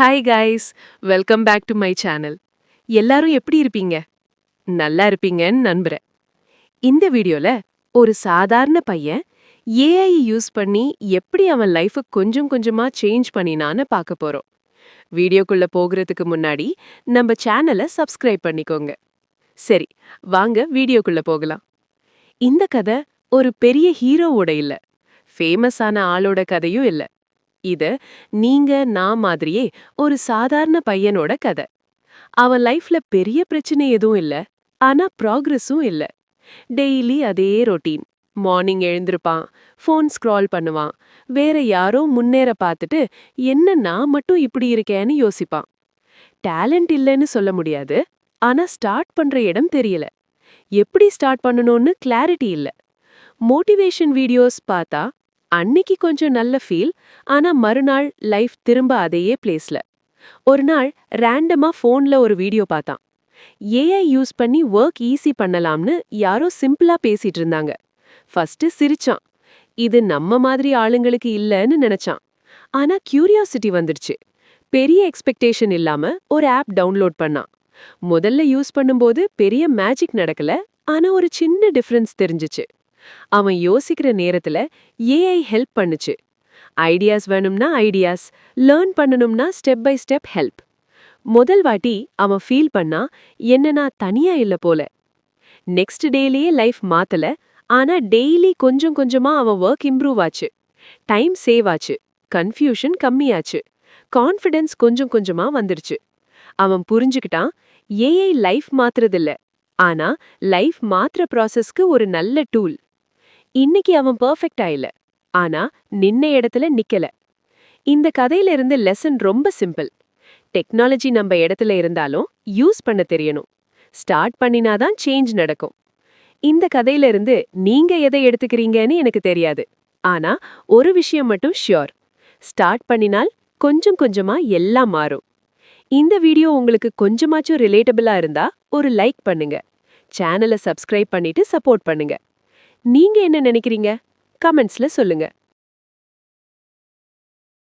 Hi guys welcome back to my channel எல்லாரும் எப்படி இருப்பீங்க? நல்லா இருப்பீங்கன்னு நம்புறேன். இந்த வீடியோல ஒரு சாதாரண பையன் ஏஐ யூஸ் பண்ணி எப்படி அவன் லைஃபை கொஞ்சம் கொஞ்சமா சேஞ்ச் பண்ணினான்னு பார்க்க போறோம். வீடியோக்குள்ள போகிறதுக்கு முன்னாடி நம்ம சேனலை சப்ஸ்கிரைப் பண்ணிக்கோங்க. சரி வாங்க வீடியோக்குள்ள போகலாம். இந்த கதை ஒரு பெரிய ஹீரோவோட இல்ல. ஃபேமஸான ஆளோட கதையும் இல்ல. இது நீங்க நான் மாதிரியே ஒரு சாதாரண பையனோட கதை. அவன் லைஃப்ல பெரிய பிரச்சனை எதுவும் இல்ல ஆனா ப்ராக்ரஸும் இல்ல. டெய்லி அதே ரொட்டீன். மார்னிங் எழுந்திருப்பான் ஃபோன் ஸ்க்ரால் பண்ணுவான் வேற யாரோ முன்னேற பார்த்துட்டு என்ன நான் மட்டும் இப்படி இருக்கேன்னு யோசிப்பான். டேலண்ட் இல்லைன்னு சொல்ல முடியாது ஆனா ஸ்டார்ட் பண்ற இடம் தெரியல. எப்படி ஸ்டார்ட் பண்ணணும்னு கிளாரிட்டி இல்ல. மோட்டிவேஷன் வீடியோஸ் பார்த்தா அன்னிக்கு கொஞ்சம் நல்ல ஃபீல் ஆனா மறுநாள் லைஃப் திரும்ப அதையே பிளேஸ்ல ஒரு நாள் ரேண்டமா ஃபோன்ல ஒரு வீடியோ பார்த்தான். ஏஐ யூஸ் பண்ணி ஒர்க் ஈஸி பண்ணலாம்னு யாரோ சிம்பிளா பேசிட்டு இருந்தாங்க. ஃபர்ஸ்ட் சிரிச்சான். இது நம்ம மாதிரி ஆளுங்களுக்கு இல்லைன்னு நினைச்சான். ஆனா கியூரியாசிட்டி வந்துடுச்சு. பெரிய எக்ஸ்பெக்டேஷன் இல்லாம ஒரு ஆப் டவுன்லோட் பண்ணான். முதல்ல யூஸ் பண்ணும்போது பெரிய மேஜிக் நடக்கல ஆனா ஒரு சின்ன டிஃபரன்ஸ் தெரிஞ்சுச்சு. அவன் யோசிக்கிற நேரத்துல ஏஐ ஹெல்ப் பண்ணுச்சு. ஐடியாஸ் வேணும்னா ஐடியாஸ் லேர்ன் பண்ணணும்னா ஸ்டெப் பை ஸ்டெப் ஹெல்ப் முதல் வாட்டி அவன் ஃபீல் பண்ணா என்ன நான் தனியா இல்ல போல. நெக்ஸ்ட் டேலயே லைஃப் மாத்தல ஆனா டெய்லி கொஞ்சம் கொஞ்சமா அவன் ஒர்க் இம்ப்ரூவ் ஆச்சு. டைம் சேவ் ஆச்சு. கன்ஃபியூஷன் கம்மியாச்சு. கான்ஃபிடென்ஸ் கொஞ்சம் கொஞ்சமா வந்துருச்சு. அவன் புரிஞ்சுக்கிட்டான் ஏஐ லைஃப் மாத்துறதில்ல. ஆனா லைஃப் மாத்துற ப்ராசஸ்க்கு ஒரு நல்ல டூல் இன்னைக்கு அவன் பெர்ஃபெக்ட் ஆயில ஆனா நின்ன இடத்துல நிக்கல. இந்த கதையில இருந்து லெசன் ரொம்ப சிம்பிள் டெக்னாலஜி நம்ம இடத்துல இருந்தாலும் யூஸ் பண்ண தெரியணும். ஸ்டார்ட் பண்ணினாதான் சேஞ்ச் நடக்கும். இந்த கதையில இருந்து நீங்க எதை எடுத்துக்கிறீங்கன்னு எனக்கு தெரியாது. ஆனா ஒரு விஷயம் மட்டும் ஷியோர் ஸ்டார்ட் பண்ணினால் கொஞ்சம் கொஞ்சமா எல்லாம் மாறும். இந்த வீடியோ உங்களுக்கு கொஞ்சமாச்சும் ரிலேட்டபிளா இருந்தா ஒரு லைக் பண்ணுங்க. சேனலை சப்ஸ்கிரைப் பண்ணிட்டு சப்போர்ட் பண்ணுங்க. நீங்க என்ன நினைக்கிறீங்க? கமெண்ட்ஸ்ல சொல்லுங்க.